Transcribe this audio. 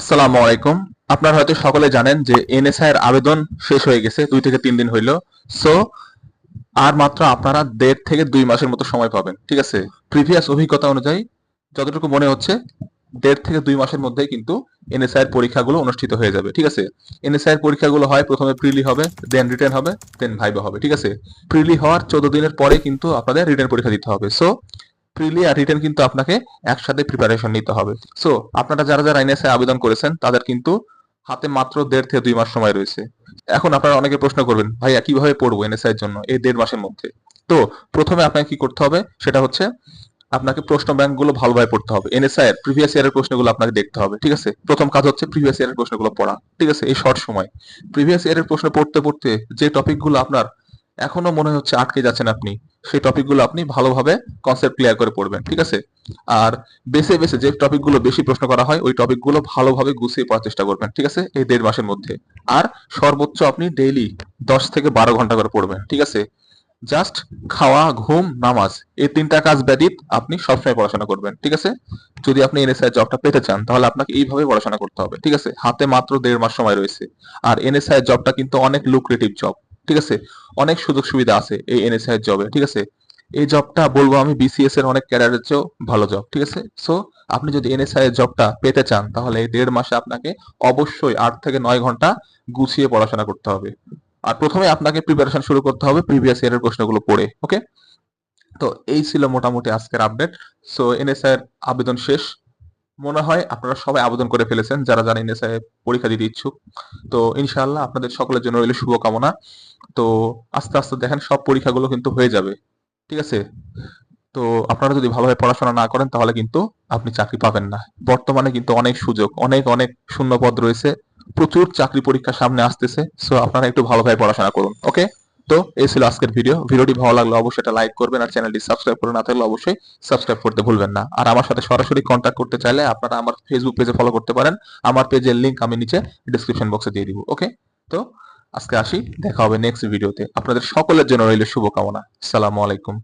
আসসালামু আলাইকুম। আপনারা হয়তো সকলে জানেন যে এনএসআই এর আবেদন শেষ হয়ে গেছে, দুই থেকে তিন দিন হইল। সো আর মাত্র আপনারা দেড় থেকে দুই মাসের মতো সময় পাবেন, ঠিক আছে? প্রিভিয়াস অভিজ্ঞতা অনুযায়ী যতটুকু মনে হচ্ছে, দেড় থেকে দুই মাসের মধ্যে কিন্তু এনএসআই এর পরীক্ষাগুলো অনুষ্ঠিত হয়ে যাবে, ঠিক আছে? এনএসআই এর পরীক্ষাগুলো হয়, প্রথমে প্রিলি হবে দেন রিটার্ন হবে দেন ভাইবা হবে, ঠিক আছে? প্রিলি হওয়ার চোদ্দ দিনের পরে কিন্তু আপনাদের রিটার্ন পরীক্ষা দিতে হবে। সো প্রিলি আর রিটেন কিন্তু আপনাকে একসাথে প্রিপারেশন নিতে হবে। সো আপনারা যারা যারা এনএসআই আবেদন করেছেন, তাদের কিন্তু হাতে মাত্র দেড় থেকে দুই মাস সময় রয়েছে। এখন আপনারা অনেকে প্রশ্ন করবেন, ভাইয়া, কীভাবে পড়ব এনএসআই এর জন্য এই দেড় মাসের মধ্যে? তো, প্রথমে আপনাকে কি করতে হবে? সেটা হচ্ছে আপনাকে প্রশ্ন ব্যাংকগুলো ভালোভাবে পড়তে হবে। এনএসআই এর প্রিভিয়াস ইয়ারের প্রশ্নগুলো আপনাকে দেখতে হবে, ঠিক আছে? প্রথম কাজ হচ্ছে প্রিভিয়াস ইয়ারের প্রশ্নগুলো পড়া, ঠিক আছে? এই শর্ট সময়। প্রিভিয়াস ইয়ারের প্রশ্ন পড়তে পড়তে যে টপিকগুলো আপনার এখনও মনে হচ্ছে আটকে যাচ্ছেন আপনি। সেই টপিকগুলো আপনি ভালোভাবে কনসেপ্ট ক্লিয়ার করে পড়বেন, ঠিক আছে? আর বেছে বেছে যে টপিকগুলো বেশি প্রশ্ন করা হয়, ওই টপিকগুলো ভালোভাবে গুছিয়ে পড়ার চেষ্টা করবেন, ঠিক আছে? এই দেড় মাসের মধ্যে। আর সর্বোচ্চ আপনি ডেইলি দশ থেকে বারো ঘণ্টা করে পড়বেন, ঠিক আছে? জাস্ট খাওয়া, ঘুম, নামাজ, এই তিনটা কাজ ব্যতীত আপনি সবসময় পড়াশোনা করবেন, ঠিক আছে? যদি আপনি এনএসআই জবটা পেতে চান, তাহলে আপনাকে এইভাবে পড়াশোনা করতে হবে, ঠিক আছে? হাতে মাত্র দেড় মাস সময় রয়েছে। আর এনএসআই জবটা কিন্তু অনেক লুক্রেটিভ জব ঠিক আছে? অনেক সুযোগ সুবিধা আছে এই এনএসআই জবে ঠিক আছে? এই জবটা বলব আমি বিসিএস এর অনেক ক্যারিয়ারের চেয়েও ভালো জব ঠিক আছে? সো আপনি যদি এনএসআই এর জবটা পেতে চান, তাহলে এই দেড় মাসে আপনাকে অবশ্যই আট থেকে নয় ঘণ্টা গুছিয়ে পড়াশোনা করতে হবে। আর প্রথমে আপনাকে প্রিপারেশন শুরু করতে হবে প্রিভিয়াস ইয়ারের প্রশ্নগুলো পড়ে ওকে তো এই ছিল মোটামুটি আজকের আপডেট সো এনএসআই এর আবেদন শেষ। মনে হয় আপনারা সবাই আবেদন করে ফেলেছেন, যারা যারা এনএসআই পরীক্ষা দিতে ইচ্ছুক। তো, ইনশাআল্লাহ আপনাদের সকলের জন্য রইল শুভকামনা। তো আস্তে আস্তে দেখেন সব পরীক্ষাগুলো কিন্তু হয়ে যাবে। ঠিক আছে? তো আপনারা যদি ভালোভাবে পড়াশোনা না করেন, তাহলে কিন্তু আপনি চাকরি পাবেন না। বর্তমানে কিন্তু অনেক সুযোগ, অনেক অনেক শূন্য পদ রয়েছে। প্রচুর চাকরি পরীক্ষা সামনে আসতেছে সো আপনারা একটু ভালোভাবে পড়াশোনা করুন, ওকে? তো এই ছিল আজকের ভিডিও ভিডিওটি ভালো লাগলে অবশ্যই এটা লাইক করবেন আর চ্যানেলটি সাবস্ক্রাইব করে না থাকলে অবশ্যই সাবস্ক্রাইব করতে ভুলবেন না। আর আমার সাথে সরাসরি কন্ট্যাক্ট করতে চাইলে আপনারা আমার ফেসবুক পেজে ফলো করতে পারেন। আমার পেজের লিংক আমি নিচে ডিসক্রিপশন বক্সে দিয়ে দিব, ওকে? তো আজকে আসি দেখা হবে নেক্সট ভিডিওতে আপনাদের সকলের জন্য রইল শুভকামনা। সালামু আলাইকুম।